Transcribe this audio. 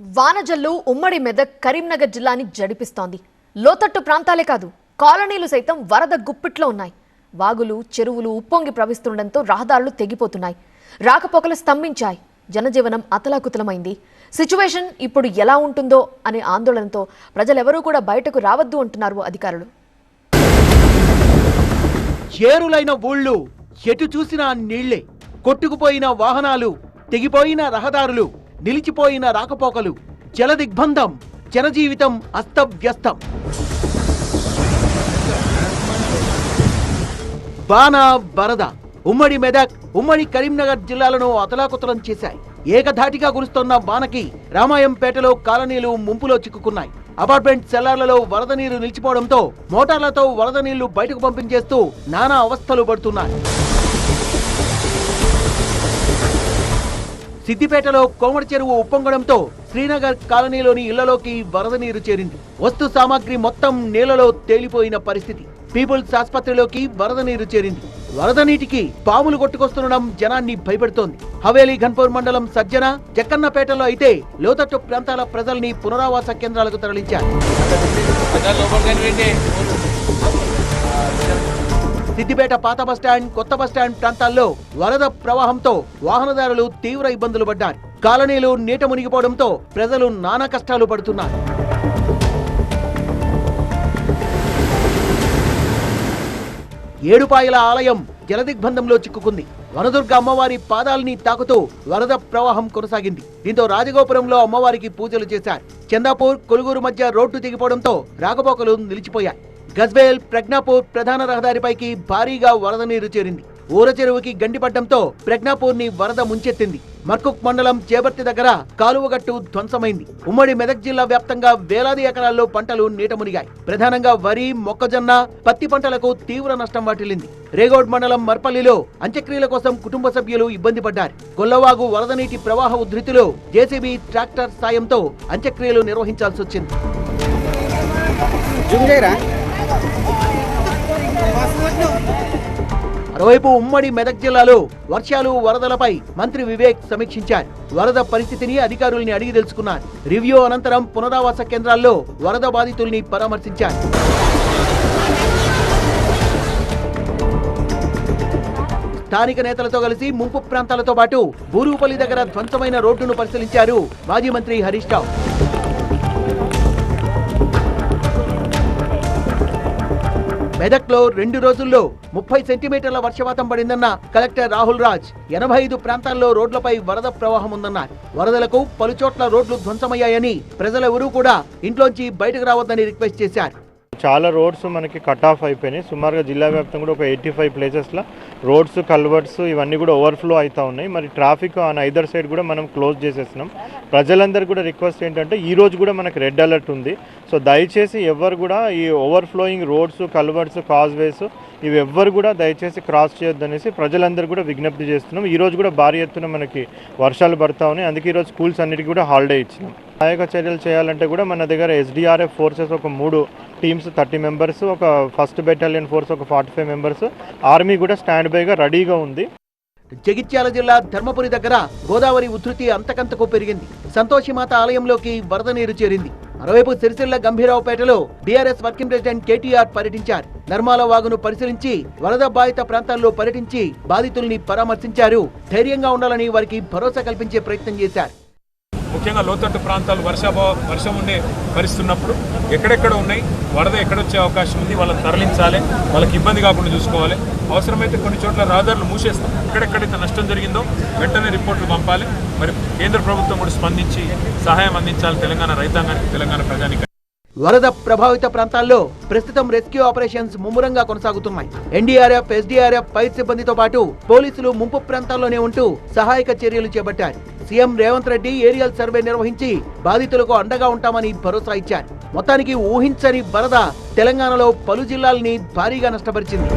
వానజల్లు ఉమ్మడి మెదక్ కరీంనగర్ జిల్లాని జడిపిస్తోంది. లోతట్టు ప్రాంతాలే కాదు కాలనీలు సైతం వరద గుప్పిట్లో ఉన్నాయి. వాగులు చెరువులు ఉప్పొంగి ప్రవహిస్తుండటంతో రహదారులు తెగిపోతున్నాయి. రాకపోకలు స్తంభించాయి. జనజీవనం అతలాకుతలమైంది. సిచ్యువేషన్ ఇప్పుడు ఎలా ఉంటుందో అనే ఆందోళనతో ప్రజలెవరూ కూడా బయటకు రావద్దు అంటున్నారు అధికారులు. చేరులైన ఊళ్ళు ఎటు చూసినా నీళ్ళే కొట్టుకుపోయిన వాహనాలు తెగిపోయిన రహదారులు. నిలిచిపోయిన రాకపోకలు జలదిగ్బంధం జనజీవితం అస్తవ్యస్తం. బాణ వరద ఉమ్మడి మెదక్ ఉమ్మడి కరీంనగర్ జిల్లాలను అతలాకుతలం చేశాయి. ఏకధాటిగా కురుస్తున్న బాణకి రామాయంపేటలో కాలనీలు ముంపులో చిక్కుకున్నాయి. అపార్ట్మెంట్ సెల్లార్లలో వరద నీరు నిలిచిపోవడంతో మోటార్లతో వరద నీళ్ళు బయటకు పంపించేస్తూ నానా అవస్థలు పడుతున్నాయి. సిద్దిపేటలో కోమటి చెరువు ఉప్పొంగడంతో శ్రీనగర్ కాలనీలోని ఇళ్ళలోకి వరద నీరు చేరింది. వస్తు సామాగ్రి మొత్తం నీళ్ళలో తేలిపోయిన పరిస్థితి. పీపుల్స్ ఆసుపత్రిలోకి వరద నీరు చేరింది. వరద నీటికి పాములు కొట్టుకొస్తుండడం జనాన్ని భయపెడుతోంది. హవేలీ ఘన్పూర్ మండలం సజ్జన జక్కన్నపేటలో అయితే లోతట్టు ప్రాంతాల ప్రజల్ని పునరావాస కేంద్రాలకు తరలించారు. సిద్దిపేట పాత బస్టాండ్ కొత్త బస్టాండ్ ప్రాంతాల్లో వరద ప్రవాహంతో వాహనదారులు తీవ్ర ఇబ్బందులు పడ్డారు. కాలనీలు నీట మునిగిపోవడంతో ప్రజలు నానా కష్టాలు పడుతున్నారు. ఏడుపాయల ఆలయం జలదిగ్బంధంలో చిక్కుకుంది. వనదుర్గ అమ్మవారి పాదాల్ని తాకుతూ వరద ప్రవాహం కొనసాగింది. దీంతో రాజగోపురంలో అమ్మవారికి పూజలు చేశారు. చందాపూర్ కొలుగూరు మధ్య రోడ్డు దిగిపోవడంతో రాకపోకలు నిలిచిపోయాయి. గజ్వేల్ ప్రజ్ఞాపూర్ ప్రధాన రహదారిపైకి భారీగా వరద నీరు చేరింది. ఊర చెరువుకి గండిపడ్డంతో ప్రజ్ఞాపూర్ని వరద ముంచెత్తింది. మర్కుక్ మండలం చేబర్తి దగ్గర కాలువగట్టు ధ్వంసమైంది. ఉమ్మడి మెదక్ జిల్లా వ్యాప్తంగా వేలాది ఎకరాల్లో పంటలు నీట మునిగాయి. ప్రధానంగా వరి మొక్కజొన్న పత్తి పంటలకు తీవ్ర నష్టం వాటిల్లింది. రేగోడ్ మండలం మర్పల్లిలో అంత్యక్రియల కోసం కుటుంబ సభ్యులు ఇబ్బంది పడ్డారు. గొల్లవాగు వరద నీటి ప్రవాహ ఉధృతిలో జేసీబీ ట్రాక్టర్ సాయంతో అంత్యక్రియలు నిర్వహించాల్సి వచ్చింది. మరోవైపు ఉమ్మడి మెదక్ జిల్లాలో వర్షాలు వరదలపై మంత్రి వివేక్ సమీక్షించారు. వరద పరిస్థితిని అధికారుల్ని అడిగి తెలుసుకున్నారు. రివ్యూ అనంతరం పునరావాస కేంద్రాల్లో వరద బాధితుల్ని పరామర్శించారు. స్థానిక నేతలతో కలిసి ముంపు ప్రాంతాలతో పాటు బూరుగుపల్లి దగ్గర ధ్వంసమైన రోడ్డును పరిశీలించారు మాజీ మంత్రి హరీష్ రావు. మెదక్లో రెండు రోజుల్లో ముప్పై సెంటీమీటర్ల వర్షపాతం పడిందన్న కలెక్టర్ రాహుల్ రాజ్. ఎనభై ఐదు ప్రాంతాల్లో రోడ్లపై వరద ప్రవాహం ఉందన్నారు. వరదలకు పలుచోట్ల రోడ్లు ధ్వంసమయ్యాయని ప్రజలెవరూ కూడా ఇంట్లోంచి బయటకు రావద్దని రిక్వెస్ట్ చేశారు. చాలా రోడ్స్ మనకి కట్ ఆఫ్ అయిపోయినాయి. సుమారుగా జిల్లా వ్యాప్తంగా కూడా ఒక ఎయిటీ ఫైవ్ ప్లేసెస్లో రోడ్స్ కల్వర్ట్స్ ఇవన్నీ కూడా ఓవర్ఫ్లో అవుతూ ఉన్నాయి. మరి ట్రాఫిక్ ఆన్ ఐదర్ సైడ్ కూడా మనం క్లోజ్ చేసేస్తున్నాం ప్రజలందరూ కూడా రిక్వెస్ట్ ఏంటంటే ఈ రోజు కూడా మనకి రెడ్ అలర్ట్ ఉంది. సో దయచేసి ఎవరు కూడా ఈ ఓవర్ఫ్లోయింగ్ రోడ్స్ కల్వర్ట్స్ కాజ్వేస్ ఇవి ఎవ్వరు కూడా దయచేసి క్రాస్ చేయొద్దు అనేసి ప్రజలందరూ కూడా విజ్ఞప్తి చేస్తున్నాం. ఈ రోజు కూడా భారీ ఎత్తున మనకి వర్షాలు పడతా ఉన్నాయి. అందుకే ఈరోజు స్కూల్స్ అన్నిటికీ కూడా హాలిడే ఇచ్చినాం. సహాయక చర్యలు చేయాలంటే కూడా మన దగ్గర ఎస్డిఆర్ఎఫ్ ఫోర్సెస్ ఒక మూడు టీమ్స్ థర్టీ మెంబర్స్ ఒక ఫస్ట్ బెటాలియన్ ఫోర్స్ ఒక ఫార్టీ ఫైవ్ మెంబర్స్ ఆర్మీ కూడా స్టాండ్ బైగా రెడీగా ఉంది. జగిత్యాల జిల్లా ధర్మపురి దగ్గర గోదావరి ఉధృతి అంతకంతకు పెరిగింది. సంతోషిమాత ఆలయంలోకి వరద నీరు చేరింది. మరోవైపు సిరిసిల్ల గంభీరావుపేటలో బీఆర్ఎస్ వర్కింగ్ ప్రెసిడెంట్ కేటీఆర్ పర్యటించారు. నర్మాల వాగును పరిశీలించి వరద బాధిత ప్రాంతాల్లో పర్యటించి బాధితుల్ని పరామర్శించారు. ధైర్యంగా ఉండాలని వారికి భరోసా కల్పించే ప్రయత్నం చేశారు. ముఖ్యంగా లోతట్టు ప్రాంతాలు వర్షాభావ వర్షం ఉండే పరిస్థితున్నప్పుడు ఎక్కడెక్కడ ఉన్నాయి వరద ఎక్కడొచ్చే అవకాశం ఉంది వాళ్ళని తరలించాలి వాళ్ళకి ఇబ్బంది కాకుండా చూసుకోవాలి. అవసరమైతే కొన్ని చోట్ల రహదారులు మూసేస్తాం. ఎక్కడెక్కడైతే నష్టం జరిగిందో వెంటనే రిపోర్ట్లు పంపాలి. మరి కేంద్ర ప్రభుత్వం కూడా స్పందించి సహాయం అందించాలి తెలంగాణ రైతాంగానికి తెలంగాణ ప్రజానికి వరద ప్రభావిత ప్రాంతాల్లో ప్రస్తుతం రెస్క్యూ ఆపరేషన్స్ ముమ్మరంగా కొనసాగుతున్నాయి. ఎన్డీఆర్ఎఫ్ ఎస్డీఆర్ఎఫ్ పై సిబ్బందితో పాటు పోలీసులు ముంపు ప్రాంతాల్లోనే ఉంటూ సహాయక చర్యలు చేపట్టారు. CM Revanth Reddy aerial survey నిర్వహించి బాధితులకు అండగా ఉంటామని భరోసా ఇచ్చారు. మొత్తానికి ఊహించని వరద తెలంగాణలో పలు జిల్లాల్ని భారీగా నష్టపరిచింది.